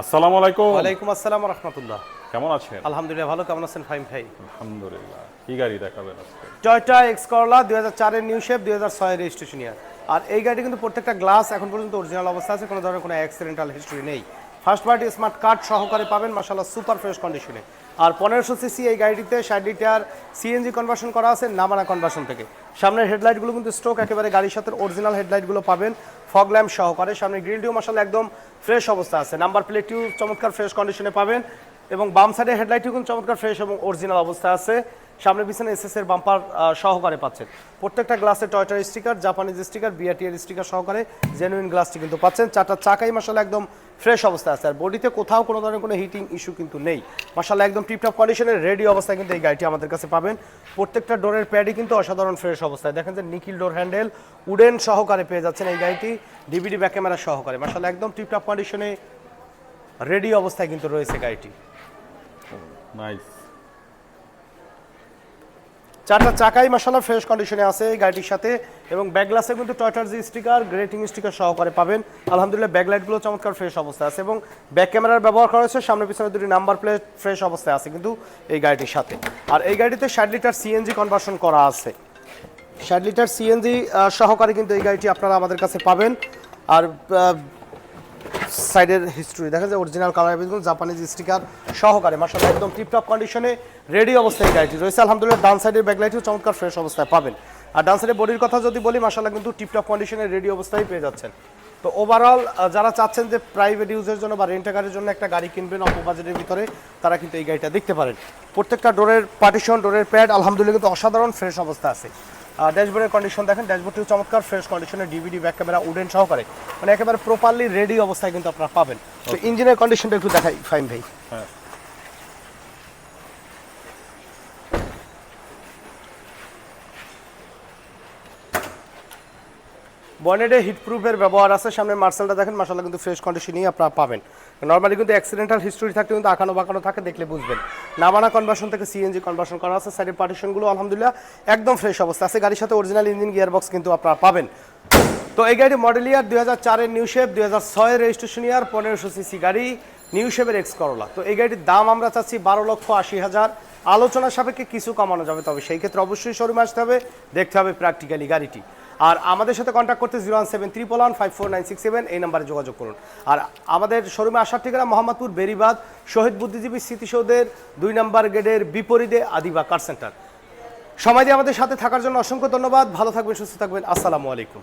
আসসালামু আলাইকুম। ওয়ালাইকুম আসসালাম রাহমাতুল্লাহ। কেমন আছেন? আলহামদুলিল্লাহ ভালো। কেমন আছেন ফাইম ভাই? আলহামদুলিল্লাহ। কি গাড়ি দেখাবেন আজকে? টয়টা এক্স করলা দুই হাজার চারের নিউ শেপ দুই হাজার ছয়ের রেজিস্ট্রেশন ইয়ার আর এই গাড়ি কিন্তু প্রত্যেকটা গ্লাস এখন পর্যন্ত অরিজিনাল অবস্থা আছে কোনো ধরনের কোনো অ্যাক্সিডেন্টাল হিস্ট্রি নেই। ফার্স্ট পার্টি স্মার্ট কার্ড সহকারে পাবেন মাসাল্লাহ সুপার ফ্রেশ কন্ডিশনে আর পনেরোশো সিসি এই গাড়িটিতে ষাট লিটার সিএনজি কনভার্সন করা আছে নামানা কনভার্সন থেকে। সামনের হেডলাইটগুলো কিন্তু স্ট্রোক একেবারে গাড়ির সাথে অরিজিনাল হেডলাইটগুলো পাবেন ফগ ল্যাম্প সহকারে। সামনে গ্রিলটিও মশাল একদম ফ্রেশ অবস্থা আছে। নাম্বার প্লেটটিও চমৎকার ফ্রেশ কন্ডিশনে পাবেন। এবং বাম সাইডে হেডলাইটটিও কিন্তু চমৎকার ফ্রেশ এবং অরিজিনাল অবস্থা আছে। সামনে পিছনে এসএস এর বাম্পার সহকারে পাচ্ছেন। প্রত্যেকটা গ্লাসে টয়টার স্টিকার জাপানিজ স্টিকার বিআরটি এর স্টিকার সহকারে জেনুইন গ্লাসটি কিন্তু পাচ্ছেন। চারটা চাকাই মাসাল্লাহ একদম ফ্রেশ অবস্থায় আছে। আর বডিতে কোথাও কোনো ধরনের কোনো হিটিং ইস্যু কিন্তু নেই। মাসাল্লাহ একদম টিপটপ কন্ডিশনের রেডি অবস্থায় কিন্তু এই গাড়িটি আমাদের কাছে পাবেন। প্রত্যেকটা ডোরের প্যাডই কিন্তু অসাধারণ ফ্রেশ অবস্থায়। দেখেন যে নিকিল ডোর হ্যান্ডেল উডেন সহকারে পেয়ে যাচ্ছেন এই গাড়িটি। ডিভিডি ব্যাক ক্যামেরা সহকারে। মাসাল্লাহ একদম টিপটপ কন্ডিশনে রেডি অবস্থায় কিন্তু রয়েছে গাড়িটি। চারটা চাকাই মশালা ফ্রেশ কন্ডিশনে আছে এই গাড়িটির সাথে এবং ব্যাকগ্লাসে কিন্তু টয়টার স্টিকার গ্রেটিং স্টিকার সহকারে পাবেন। আলহামদুলিল্লাহ ব্যাক লাইটগুলো চমৎকার ফ্রেশ অবস্থায় আছে এবং ব্যাক ক্যামেরার ব্যবহার করা হয়েছে, সামনে পিছনে দুটি নাম্বার প্লেট ফ্রেশ অবস্থায় আছে কিন্তু এই গাড়িটির সাথে। আর এই গাড়িতে ষাট লিটার সিএনজি কনভার্সন করা আছে। ষাট লিটার সিএনজি সহকারে কিন্তু এই গাড়িটি আপনারা আমাদের কাছে পাবেন। আর সাইডের হিস্ট্রি দেখা যায় অরিজিনাল কালার এবং জাপানিজ স্টিকার সহকারে। মাসাল্লাহ একদম টিপটপ কন্ডিশনে রেডি অবস্থায় গাড়িটি রয়েছে। আলহামদুলিল্লাহ, ডান সাইডের ব্যাকলাইটও চমৎকার ফ্রেশ অবস্থায় পাবেন। আর ডান সাইডের বডির কথা যদি বলি মাসাল্লাহ কিন্তু টিপটপ কন্ডিশনে রেডি অবস্থায় পেয়ে যাচ্ছেন। তো ওভারঅল যারা চাচ্ছেন যে প্রাইভেট ইউজের জন্য বা রেন্টাকারের জন্য একটা গাড়ি কিনবেন, অল্প বাজেটের ভিতরে, তারা কিন্তু এই গাড়িটা দেখতে পারেন। প্রত্যেকটা ডোরের পার্টিশন ডোরের প্যাড আলহামদুলিল্লাহ, কিন্তু অসাধারণ ফ্রেশ অবস্থা আছে। ড্যাশবোর্ডের কন্ডিশন দেখেন ড্যাশবোর্ডটিও চমৎকার ফ্রেশ কন্ডিশনে ডিভিডি ব্যাক ক্যামেরা উডেন সহকারে। মানে একেবারে প্রপারলি রেডি অবস্থায় কিন্তু আপনারা পাবেন। তো ইঞ্জিনের কন্ডিশনটা একটু দেখাই ফাইন ভাই। হ্যাঁ। বনেটে হিটপ্রুফের ব্যবহার আছে। সামনে মার্শালটা দেখেন। মার্শালটা কিন্তু ফ্রেশ কন্ডিশনই আপনারা পাবেন। নর্মালি কিন্তু অ্যাক্সিডেন্টাল হিস্ট্রি থাকতে কিন্তু আঁকানো বাঁকানো থাকে, দেখলে বুঝবেন। নামানা কনভার্সন থেকে সিএনজি কনভার্সন করা আছে। সাইডের পার্টিশনগুলো আলহামদুলিল্লাহ একদম ফ্রেশ অবস্থা আছে। গাড়ির সাথে অরিজিনাল ইঞ্জিন গিয়ার বক্স কিন্তু আপনারা পাবেন। তো এই গাড়ি মডেল ইয়ার দুই হাজার চারের নিউ শেপ দুই হাজার ছয়ের রেজিস্ট্রেশন ইয়ার পনেরোশো সিসি গাড়ি নিউ শেপের এক্স করলা তো এই গাড়ির দাম আমরা চাচ্ছি বারো লক্ষ আশি হাজার। আলোচনা সাপেক্ষে কিছু কমানো যাবে, তবে সেই ক্ষেত্রে অবশ্যই শোরুমে আসতে হবে। দেখতে হবে প্র্যাকটিক্যালি গাড়িটি। আর আমাদের সাথে কন্ট্যাক্ট করতে zero one seven triple one five four nine six seven এই নাম্বারে যোগাযোগ করুন। আর আমাদের শোরুমে আসার ঠিকানা মোহাম্মদপুর, বেরিবাদ, শহীদ বুদ্ধিজীবী স্মৃতিসৌধের দুই নম্বর গেটের বিপরীতে আদিবা কার সেন্টার সময় দিয়ে আমাদের সাথে থাকার জন্য অসংখ্য ধন্যবাদ। ভালো থাকবেন, সুস্থ থাকবেন। আসসালামু আলাইকুম।